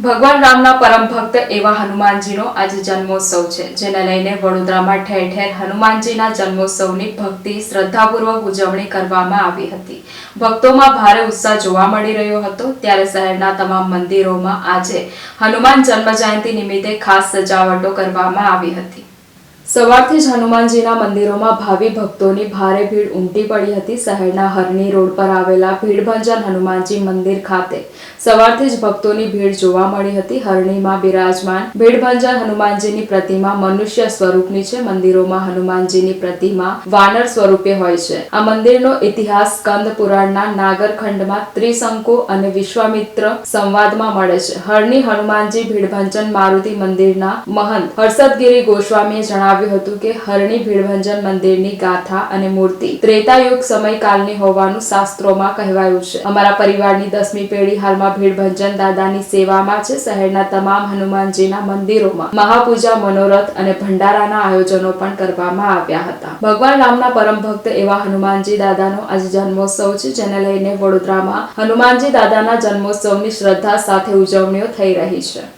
ભગવાન રામના પરમ ભક્ત એવા હનુમાનજીનો આજે જન્મોત્સવ છે, જેને લઈને વડોદરામાં ઠેર ઠેર હનુમાનજીના જન્મોત્સવની ભક્તિ શ્રદ્ધાપૂર્વક ઉજવણી કરવામાં આવી હતી. ભક્તોમાં ભારે ઉત્સાહ જોવા મળી રહ્યો હતો, ત્યારે શહેરના તમામ મંદિરોમાં આજે હનુમાન જન્મ જયંતિ નિમિત્તે ખાસ સજાવટો કરવામાં આવી હતી. સવારથી જ હનુમાનજીના મંદિરોમાં ભાવિ ભક્તોની ભારે ભીડ ઉમટી પડી હતી. શહેરના હરણી રોડ પર આવેલા ભીડભંજન હનુમાનજી મંદિર ખાતે સવારથી જ ભક્તોની ભીડ જોવા મળી હતી. હરણીમાં બિરાજમાન ભીડભંજન હનુમાનજીની પ્રતિમા મનુષ્ય સ્વરૂપની છે. મંદિરોમાં હનુમાનજીની પ્રતિમા વાનર સ્વરૂપે હોય છે. આ મંદિરનો ઇતિહાસ સ્કંદ પુરાણના નાગરખંડમાં ત્રિશંકુ અને વિશ્વામિત્ર સંવાદમાં મળે છે. હરણી હનુમાનજી ભીડભંજન મારુતિ મંદિરના મહંત હર્ષદગીરી ગોસ્વામીએ જણાવ્યું હતું કે હરણી ભીડભંજન મંદિરની ગાથા અને મૂર્તિ ત્રેતાયુગ સમયકાલની હોવાનું શાસ્ત્રોમાં કહેવાયું છે. અમારા પરિવારની દસમી પેઢી હાલમાં ભીડભંજન દાદાની સેવામાં છે શહેરના તમામ હનુમાનજીના મંદિરોમાં. મહાપૂજા, મનોરથ અને ભંડારાના આયોજનો પણ કરવામાં આવ્યા હતા. ભગવાન રામના પરમ ભક્ત એવા હનુમાનજી દાદાનો આજે જન્મોત્સવ છે, જેને લઈને વડોદરામાં હનુમાનજી દાદાના જન્મોત્સવની શ્રદ્ધા સાથે ઉજવણીઓ થઈ રહી છે.